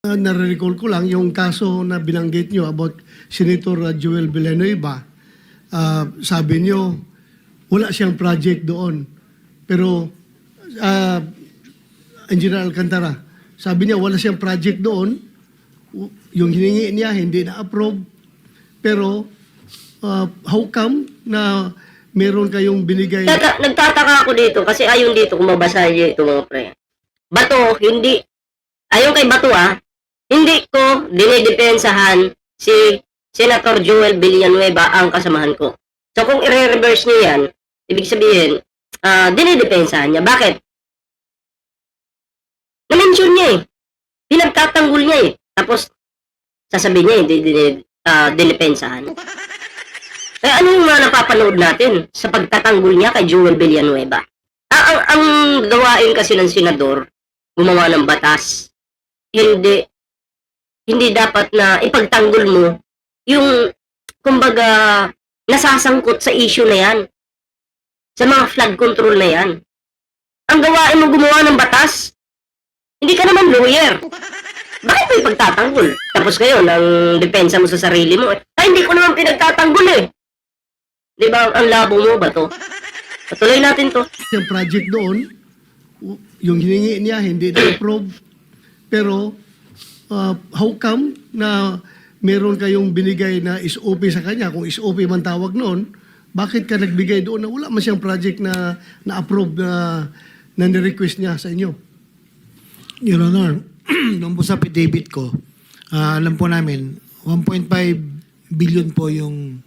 Uh, nare-recall ko lang yung kaso na binanggit nyo about Senator uh, Joel Villanueva. Uh, sabi nyo, wala siyang project doon. Pero, uh, Engineer Alcantara, sabi niya wala siyang project doon. Yung hiningi niya, hindi na-approve. Pero, uh, how come na meron kayong binigay Tata- nagtataka ako dito kasi ayon dito kung mabasa niyo mga pre. Bato, hindi, ayon kay Bato ah, hindi ko dinidepensahan si Senator Joel Villanueva ang kasamahan ko. So kung i-reverse niyo yan, ibig sabihin, ah dinidepensahan niya. Bakit? Na-mention niya eh. Pinagtatanggol niya eh. Tapos, sasabihin niya hindi din, uh, dinidepensahan. Eh, ano yung mga napapanood natin sa pagtatanggol niya kay Joel Villanueva? Ang, ang, ang gawain kasi ng senador, gumawa ng batas, hindi, hindi dapat na ipagtanggol mo yung, kumbaga, nasasangkot sa issue na yan. Sa mga flood control na yan. Ang gawain mo gumawa ng batas, hindi ka naman lawyer. Bakit mo ipagtatanggol? Tapos ngayon, ang depensa mo sa sarili mo, ay hindi ko naman pinagtatanggol eh. Di ba, ang labo mo ba to? Patuloy natin to. yung project doon, yung hiningi niya hindi na-approve. Pero uh, how come na meron kayong binigay na SOP sa kanya? Kung SOP man tawag noon, bakit ka nagbigay doon na wala man siyang project na na-approve na, na ni-request niya sa inyo? Your Honor, noong po sa affidavit ko, ah, alam po namin, 1.5 billion po yung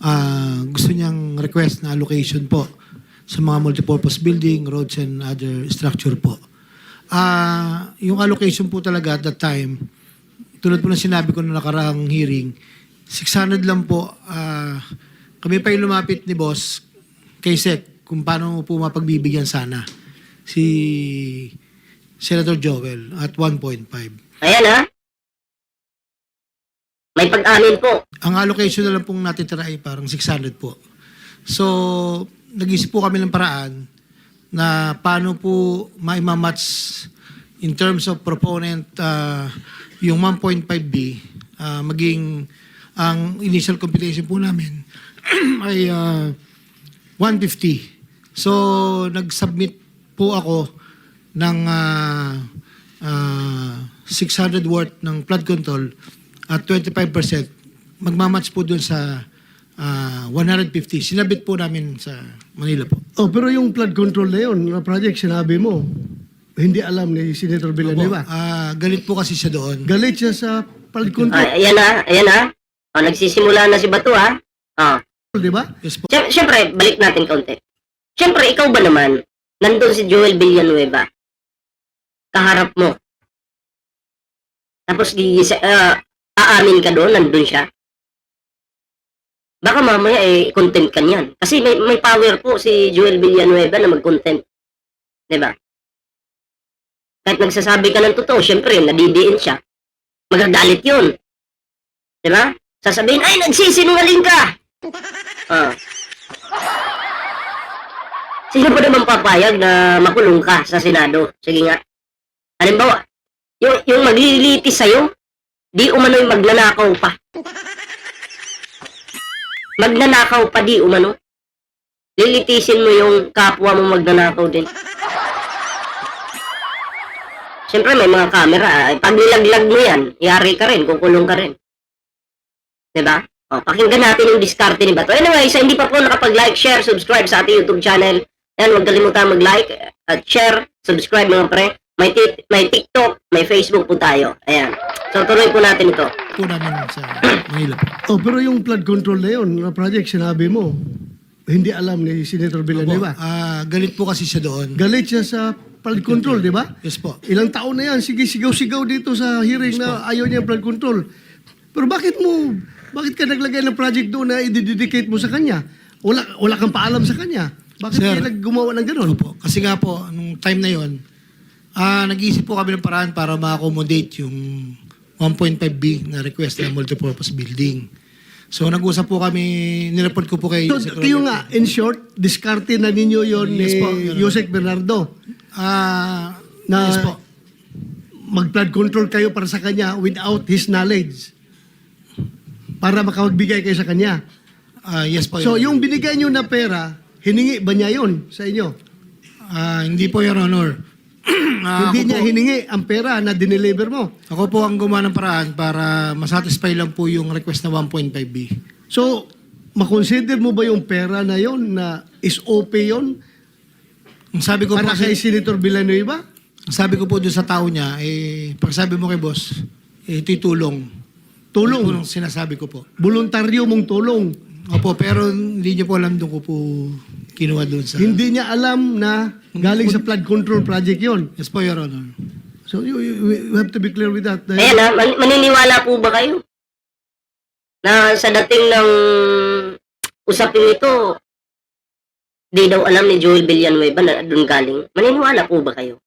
ah, gusto niyang request na allocation po sa mga multipurpose building, roads and other structure po. Ah, yung allocation po talaga at that time, tulad po ng sinabi ko na nakaraang hearing, 600 lang po. ah, kami pa yung lumapit ni boss kay Sec kung paano po mapagbibigyan sana si Senator Joel at 1.5. Ayan ha. May pag-amin po. Ang allocation na lang pong natitira ay parang 600 po. So, nag-isip po kami ng paraan na paano po maimamatch in terms of proponent uh, yung 1.5B uh, maging ang initial computation po namin ay uh, 150. So, nag-submit po ako ng uh, uh, 600 worth ng flood control at 25% magmamatch po dun sa ah, 150. Sinabit po namin sa Manila po. Oh, pero yung flood control na yun, na project, sinabi mo, hindi alam ni Senator Villanueva. Ah, galit po kasi siya doon. Galit siya sa flood control, Ay, ayan ha. Ayan ha. O, nagsisimula na si Bato ha. O. di ba? Yes po. Siyem- Siyempre, balik natin kaunti. Siyempre, ikaw ba naman, nandun si Joel Villanueva, kaharap mo. Tapos, gigisa, ah, aamin ka doon, nandun siya. Baka mamaya eh, content ka niyan. Kasi may, may power po si Joel Villanueva na mag-content. Ba? Kahit nagsasabi ka ng totoo, siyempre, nadidiin siya. Magagalit yun. Ba? Sasabihin, ay, nagsisinungaling ka! Ah. Sino pa naman papayag na makulong ka sa Senado? Sige nga. Halimbawa, yung, yung maglilitis sa'yo, di umano'y magnanakaw pa. Magnanakaw pa di umano. Lilitisin mo yung kapwa mo magnanakaw din. Siyempre may mga camera. ah. Pag nilaglag mo yan, yari ka rin, kukulong ka rin. Diba? O, pakinggan natin yung diskarte ni Bato. Anyway, sa hindi pa po nakapag-like, share, subscribe sa ating YouTube channel. Yan, huwag kalimutan mag-like at share, subscribe mga pre. May, tit- may TikTok, may Facebook po tayo. Ayan. So, tuloy po natin ito. Po namin sa Manila po. Oh, pero yung flood control na yun, na project, sinabi mo, hindi alam ni Senator Villanueva. Ah, galit po kasi siya doon. Galit siya sa flood control, di ba? Yes po. Ilang taon na yan, sige, sigaw-sigaw dito sa hearing na ayaw niya flood control. Pero bakit mo, bakit ka naglagay ng project doon na i-dedicate mo sa kanya? Wala, wala kang paalam sa kanya. Bakit Sir. kaya naggumawa ng ganun? Ano po? Kasi nga po, nung time na yon, ah nag-iisip po kami ng paraan para ma-accommodate yung 1.5B na request na multipurpose building. So nag-usap po kami, nireport ko po kay... So, kayo nga, in short, diskarte na ninyo yon Yes ni po, Your Honor. Yosek Bernardo. Ah, Na- yes po. mag-flood control kayo para sa kanya without his knowledge. Para makapagbigay kayo sa kanya. Ah, yes po, So Your yung binigay nyo na pera, hiningi ba niya yon sa inyo? Ah, hindi po, Your Honor. Ah, Hindi niya po- hiningi ang pera na dineliver mo. Ako po ang gumawa ng paraan para masatisfy lang po yung request na 1.5B. So, makonsider mo ba yung pera na yon na is OP yon Ang sabi ko para po, kay Senator Villanueva? ang sabi ko po doon sa tao niya, eh, pag sabi mo kay boss, eh, titulong. Tulong. Tulong sinasabi ko po. Voluntaryo mong tulong. Opo, pero hindi niyo po alam doon ko po kinuha doon sa... Hindi niya alam na galing sa flood control project yon. Yes po, Your Honor. So you, you, you have to be clear with that. Dahil- Ayan man- maniniwala po ba kayo? Na sa dating ng usapin ito, di daw alam ni Joel Villanueva na doon galing. Maniniwala po ba kayo?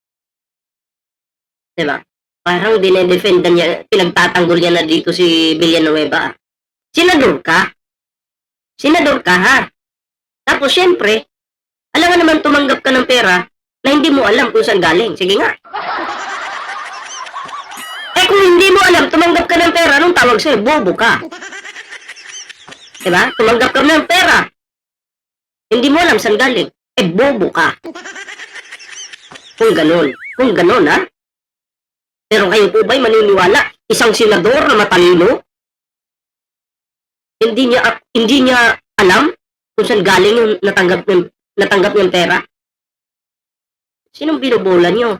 Diba? Parang dinedefenda niya, pinagtatanggol niya na dito si Villanueva. ah. Senador ka? Senador ka ha? Tapos syempre, alam nga naman tumanggap ka ng pera na hindi mo alam kung saan galing. Sige nga. Eh kung hindi mo alam, tumanggap ka ng pera, anong tawag sa'yo? Bobo ka. Diba? Tumanggap ka ng pera. Hindi mo alam saan galing. Eh, bobo ka. Kung ganun. Kung ganun, ha? Pero kayo po ba'y maniniwala? Isang senador na matalino? Hindi niya, hindi niya alam kung saan galing yung natanggap ng, natanggap niyang pera? Sinong binubola niyo?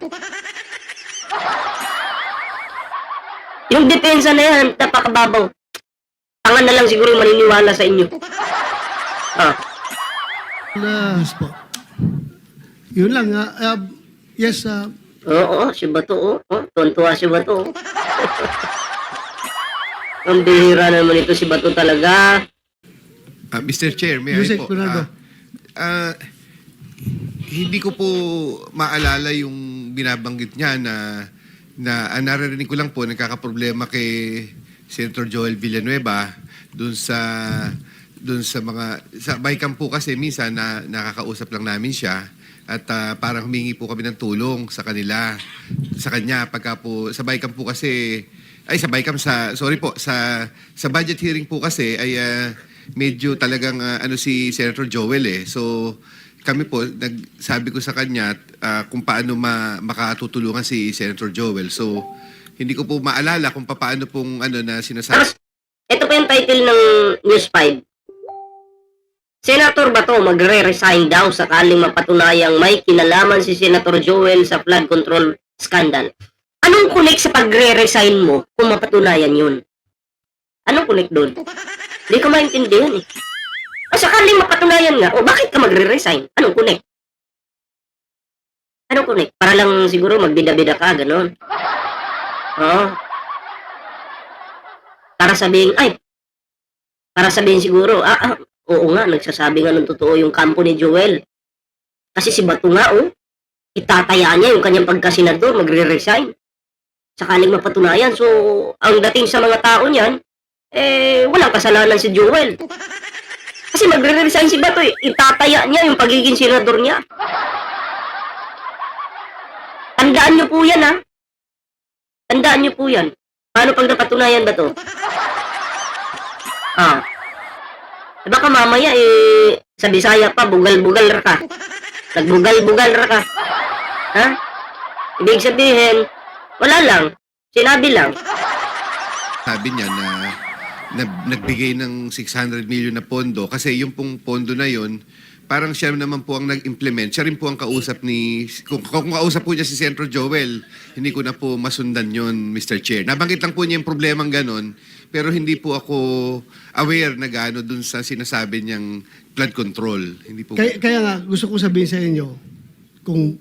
Yung depensa na yan, napakababaw. Tangan na lang siguro yung maniniwala sa inyo. Ah, Yes po. yun lang. ah, ah, yes, ah, oo, si Bato, oh. oh tuwan-tuwa si Bato. oh. Ang bihira naman ito si Bato talaga. Ah, Mr. Chair, may Yusek po? Ah, ah, hindi ko po maalala yung binabanggit niya na na ang naririnig ko lang po nagkakaproblema kay Senator Joel Villanueva dun sa dun sa mga sa Bicam po kasi minsan na nakakausap lang namin siya at ah, parang humingi po kami ng tulong sa kanila sa kanya pagka po sa Bicam po kasi ay sa Bicam sa sorry po sa sa budget hearing po kasi ay ah, medyo talagang ah, ano si Senator Joel eh so kami po nagsabi ko sa kanya ah, kung paano ma, makatutulungan si Senator Joel so hindi ko po maalala kung paano pong ano na sinasabi ito pa yung title ng News 5. Senator Bato magre-resign daw sakaling mapatunayang may kinalaman si Senator Joel sa flood control scandal. Anong connect sa pagre-resign mo kung mapatunayan yun? Anong connect doon? Hindi ko maintindihan eh. O sakaling mapatunayan nga, o bakit ka magre-resign? Anong connect? Anong connect? Para lang siguro magbida-bida ka, ganon. Oo. Para sabihin, ay, para sabihin siguro, ah, ah, oo nga, nagsasabi nga ng totoo yung kampo ni Joel. Kasi si Bato nga, oh, itataya niya yung kanyang pagkasenador, magre-resign. Sakaling mapatunayan. So, ang dating sa mga tao niyan, eh, walang kasalanan si Joel. Kasi magre-resign si Bato, itataya niya yung pagiging senador niya. Tandaan niyo po yan, ha? Tandaan niyo po yan. Paano pag napatunayan ba to? Ah. Eh, Baka mamaya eh, sa Bisaya pa, bugal-bugal ra ka. Nagbugal-bugal ra ka. Ha? Ibig sabihin, wala lang. Sinabi lang. sabi niya na nagbigay ng 600 million na pondo kasi yung pong pondo na yon parang siya naman po ang nag-implement. Siya rin po ang kausap ni... Kung, kung kausap po niya si Senator Joel, hindi ko na po masundan yon Mr. Chair. Nabanggit lang po niya yung problemang ganon, pero hindi po ako aware na gano dun sa sinasabi niyang flood control. Hindi po... kaya, kaya nga, gusto ko sabihin sa inyo, kung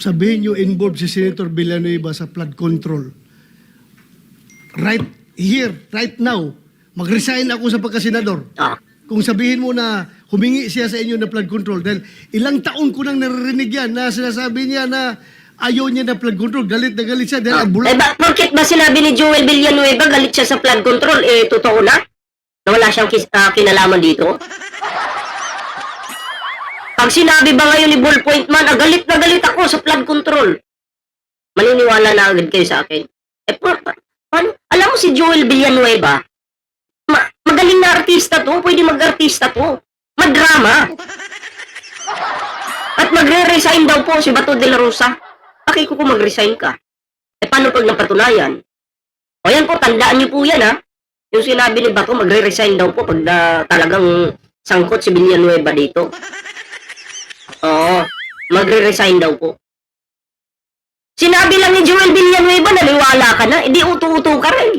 sabihin nyo involved si Senator Villanueva sa flood control, right here, right now, mag-resign ako sa pagkasenador. Ah. Kung sabihin mo na humingi siya sa inyo na flood control, dahil ilang taon ko nang naririnig yan na sinasabi niya na ayaw niya na flood control, galit na galit siya dahil Ah. ang Eh, bulat. ba, bakit ba sinabi ni Joel Villanueva galit siya sa flood control? Eh, totoo na? Na wala siyang kis, ah, kinalaman dito? Pag sinabi ba ngayon ni Ballpoint Man, ah, galit na galit ako sa flood control. maniniwala na agad kayo sa akin. Eh, pa? Alam mo si Joel Villanueva, ma, magaling na artista to, pwede mag-artista to. Magdrama. At magre-resign daw po si Bato de la Rosa. Bakit ko kung mag-resign ka? Eh, paano pag napatunayan? O yan po, tandaan niyo po yan ha. Yung sinabi ni Bato, magre-resign daw po pag na, talagang sangkot si Villanueva dito. Oo, magre-resign daw po. Sinabi lang ni Joel Villanueva, naniwala ka na, hindi uto-uto ka rin.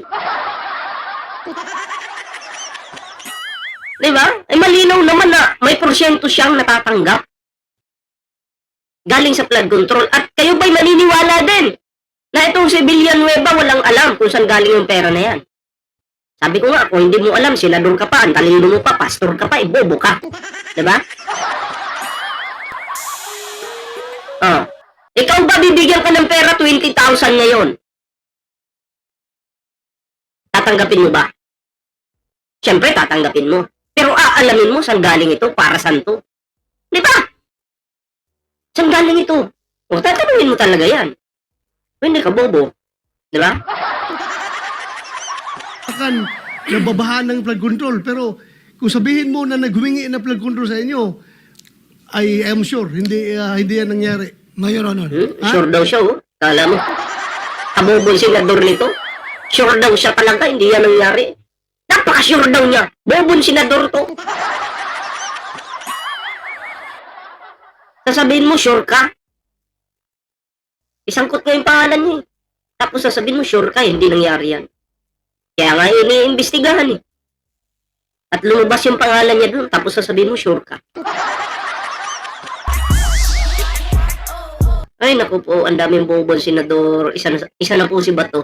Di? Eh malinaw naman na may porsyento siyang natatanggap. Galing sa flood control. At kayo ba'y maniniwala din na itong si Villanueva walang alam kung saan galing yung pera na yan? Sabi ko nga, kung hindi mo alam, senador ka pa, ang mo pa, pastor ka pa, ibobo ka. Di ba? Oh. Ikaw bibigyan ka ng pera 20,000 ngayon? Tatanggapin mo ba? Siyempre, tatanggapin mo. Pero aalamin mo saan galing ito, para saan to. Di ba? Saan galing ito? O, tatanungin mo talaga yan. O, hindi ka bobo. Di ba? akan nababahan ng flood control. Pero kung sabihin mo na naghumingi ng flood control sa inyo, I am sure, hindi, ah, hindi yan nangyari. No, Your Honor. Hmm? Sure daw siya, oh. Kala mo. Kabubong senador nito. Sure daw siya talaga, hindi yan nangyari. Napaka-sure daw niya. Bobon senador to. Sasabihin mo, sure ka? Isangkot ko yung pangalan niya. eh. Tapos sasabihin mo, sure ka, hindi nangyari yan. Kaya nga iniimbestigahan eh. At lumabas yung pangalan niya doon, tapos sasabihin mo, sure ka. Ay, naku po, ang daming bobon senador. Isa na, isa na po si Bato.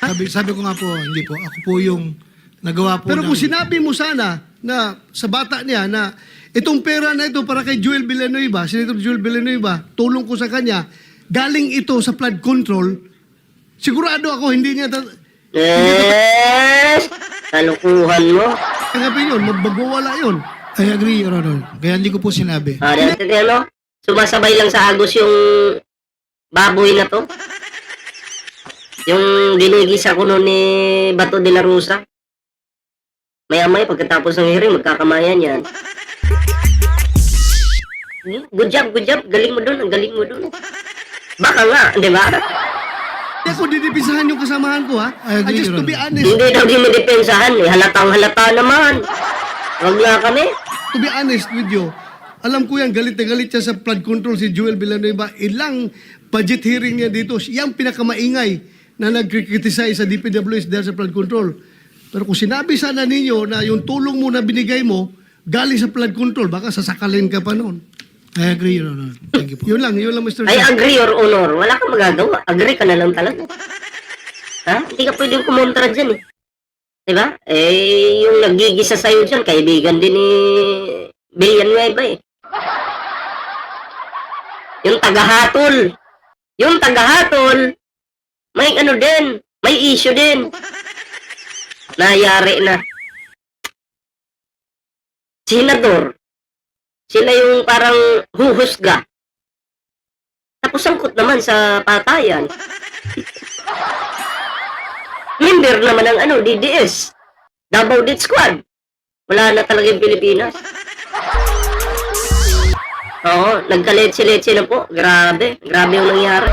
Sabi, sabi ko nga po, hindi po. Ako po yung nagawa po Pero ng... kung sinabi mo sana na sa bata niya na itong pera na ito para kay Joel Villanueva, Senator Joel Villanueva, tulong ko sa kanya, galing ito sa flood control, sigurado ako hindi niya ta- Yes! Kalukuhan mo. tanggapin yun, magbagwawala yun. I agree, Your Honor. Kaya hindi ko po sinabi. Ah, dati ano? Sumasabay lang sa agos yung baboy na to. Yung ginigisa ko noon ni Bato de la Rosa. Maya-maya, pagkatapos ng hearing, magkakamayan yan. Hmm, Good job, good job. Galing mo doon, ang galing mo doon. Baka nga, di ba? Hindi ako didipisahan yung kasamahan ko ha. I I just to be honest, Hindi daw dinidepensahan eh. Halatang halata naman. Huwag nga kami. to be honest with you, alam ko yan, galit na galit siya sa flood control si Joel Villanueva. Ilang budget hearing niya dito, siya ang pinakamaingay na nag-criticize sa DPWS dahil sa flood control. Pero kung sinabi sana ninyo na yung tulong mo na binigay mo, galing sa flood control, baka sasakalin ka pa noon. I agree, Your Honor. Thank you po. Yun lang, yun lang Mr. I Chair. agree or honor. Wala kang magagawa. Agree ka na lang talaga. Ha? Hindi ka pwedeng kumontra dyan eh. Diba? Eh, yung nagigisa sa'yo dyan, kaibigan din ni Villanueva eh. Yung tagahatol. Yung tagahatol, may ano din, may issue din. Nayari na. Senador, sila yung parang huhusga. Tapos sangkot naman sa patayan. Member naman ng ano, DDS. Davao Death Squad. Wala na talaga yung Pilipinas. Oo, nagkaletse-letse na po. Grabe. Grabe yung nangyari.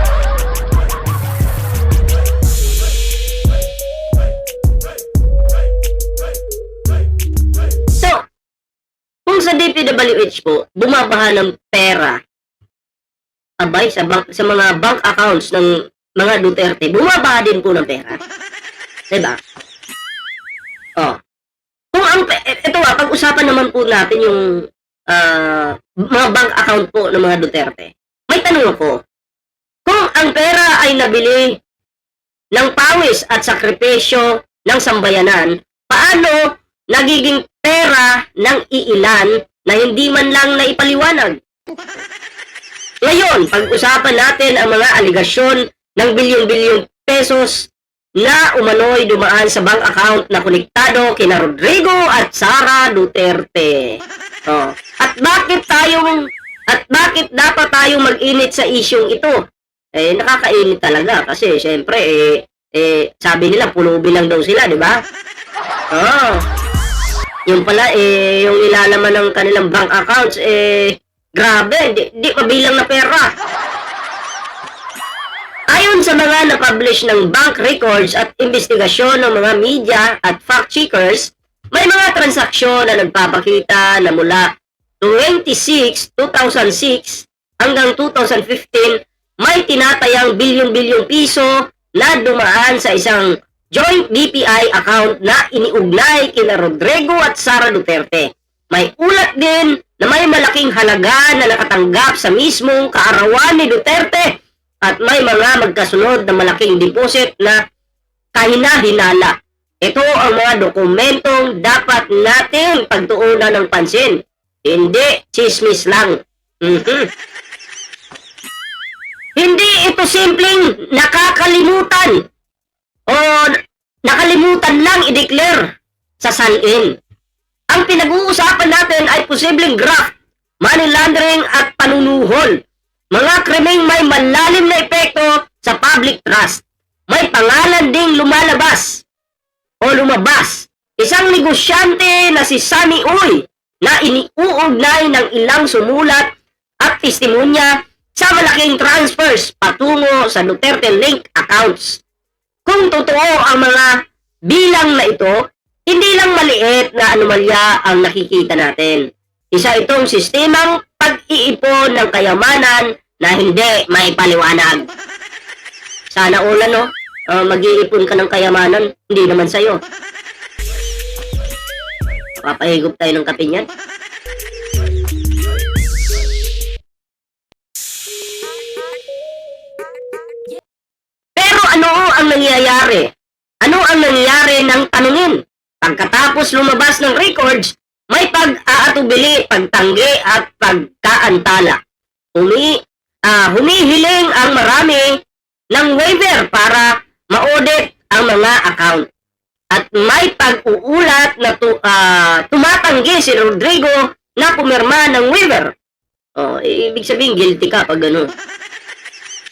So, kung sa DPWH po, bumabaha ng pera abay sa bank, sa mga bank accounts ng mga Duterte, bumaba din po ng pera. Diba? Oh. Kung ang, ito nga, pag-usapan naman po natin yung ah, mga bank account po ng mga Duterte. May tanong ako, kung ang pera ay nabili ng pawis at sakripisyo ng sambayanan, paano nagiging pera ng iilan na hindi man lang naipaliwanag? Ngayon, pag-usapan natin ang mga aligasyon ng bilyon-bilyong pesos na umano'y dumaan sa bank account na konektado kina Rodrigo at Sara Duterte. Oh. At bakit tayong at bakit dapat tayong mag-init sa isyong ito? Eh, nakakainit talaga kasi syempre, eh, eh, sabi nila, pulubi lang daw sila, di ba? Oo. Yung pala, eh, yung ilalaman ng kanilang bank accounts, eh, grabe, di, di kabilang na pera. Ayon sa mga na-publish ng bank records at investigasyon ng mga media at fact-checkers, may mga transaksyon na nagpapakita na mula 26, 2006 hanggang 2015 may tinatayang bilyon-bilyong piso na dumaan sa isang joint BPI account na iniugnay kina Rodrigo at Sara Duterte. May ulat din na may malaking halaga na nakatanggap sa mismong kaarawan ni Duterte at may mga magkasunod na malaking deposit na kahina-hinala. Ito ang mga dokumentong dapat natin pagtuunan ng pansin. Hindi chismis lang. Mhm. Hindi ito simpleng nakakalimutan o nakalimutan lang i-declare sa salin. Ang pinag-uusapan natin ay posibleng graft, money laundering at panunuhol. Mga krimeng may malalim na epekto sa public trust. May pangalan ding lumalabas o lumabas. Isang negosyante na si Sunny Uy na iniuugnay ng ilang sumulat at testimonya sa malaking transfers patungo sa Duterte Link accounts. Kung totoo ang mga bilang na ito, hindi lang maliit na anomalya ang nakikita natin. Isa itong sistemang pag-iipon ng kayamanan na hindi may paliwanag. Sana all no, uh, mag-iipon ka ng kayamanan, hindi naman sa'yo. Papahigop tayo ng kape niyan. Pero ano ang nangyayari? Ano ang nangyayari ng tanungin? Pagkatapos lumabas ng records, may pag-aatubili, pagtanggi at pagkaantala. Humi, ah, humihiling ang marami ng waiver para ma-audit ang mga account. At may pag-uulat na tu, ah, tumatanggi si Rodrigo na pumirma ng waiver. Oh, ibig sabihin guilty ka pag gano'n.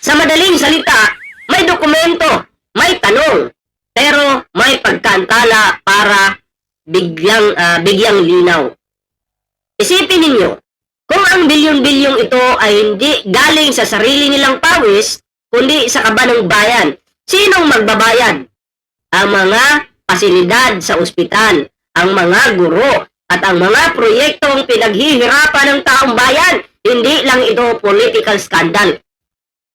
Sa madaling salita, may dokumento, may tanong, pero may pagkantala para bigyang, ah, bigyang linaw. Isipin ninyo, kung ang bilyon-bilyong ito ay hindi galing sa sarili nilang pawis, kundi sa kaba ng bayan, sinong magbabayad? Ang mga pasilidad sa ospital, ang mga guro, at ang mga proyektong pinaghihirapan ng taong bayan, hindi lang ito political scandal.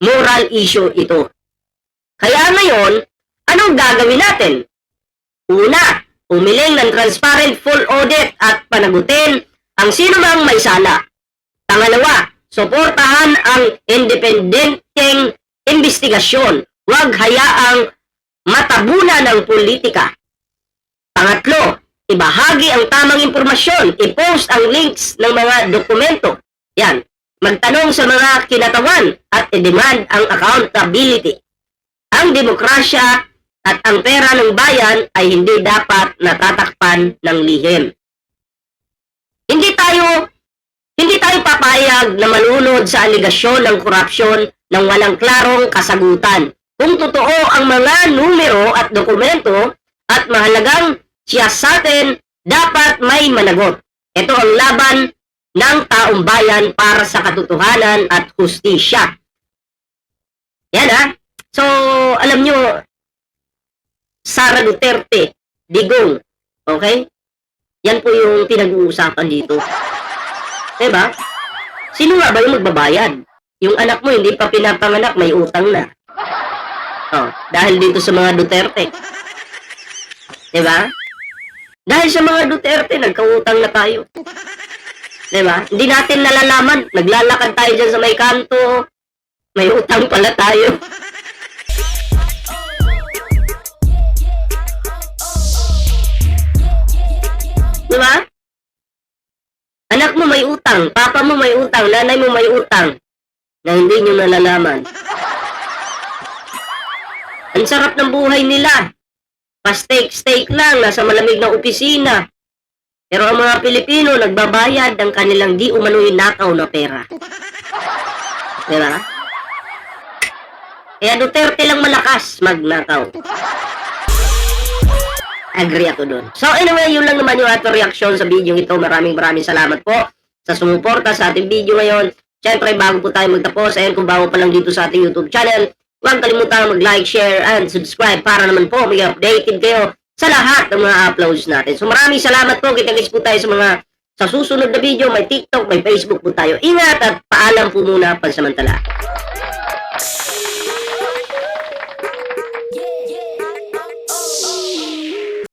Moral issue ito. Kaya ngayon, anong gagawin natin? Una, umiling ng transparent full audit at panagutin ang sino mang may sala. Pangalawa, suportahan ang independenteng investigasyon. Huwag hayaang matabuna ng politika. Pangatlo, ibahagi ang tamang impormasyon, i-post ang links ng mga dokumento. Yan, magtanong sa mga kinatawan at i-demand ang accountability. Ang demokrasya at ang pera ng bayan ay hindi dapat natatakpan ng lihim. Hindi tayo hindi tayo papayag na malunod sa aligasyon ng korupsyon ng walang klarong kasagutan. Kung totoo ang mga numero at dokumento at mahalagang siyasatin, dapat may managot. Ito ang laban ng taong bayan para sa katotohanan at hustisya. Yan ha. So, alam nyo, Sara Duterte, Digong, okay? Yan po yung pinag-uusapan dito. Diba? Sino nga ba yung magbabayad? Yung anak mo hindi pa pinapanganak, may utang na. Oh, dahil dito sa mga Duterte. Diba? Dahil sa mga Duterte, nagkautang na tayo. Diba? Hindi natin nalalaman. Naglalakad tayo dyan sa may kanto. May utang pala tayo. Diba? Anak mo may utang, papa mo may utang, nanay mo may utang na hindi nyo nalalaman. Ang sarap ng buhay nila. Pa-steak-steak lang, nasa malamig na opisina. Pero ang mga Pilipino nagbabayad ng kanilang di umano'y nakaw na pera. Diba? Kaya Duterte lang malakas magnakaw. Agree ako doon. So anyway, yun lang naman yung ating reaction sa video ito. Maraming maraming salamat po sa sumuporta sa ating video ngayon. Siyempre, bago po tayo magtapos, ayan kung bago pa lang dito sa ating YouTube channel, huwag kalimutan mag-like, share, and subscribe para naman po may updated kayo sa lahat ng mga uploads natin. So maraming salamat po. Kita-kits po tayo sa mga sa susunod na video. May TikTok, may Facebook po tayo. Ingat at paalam po muna pansamantala.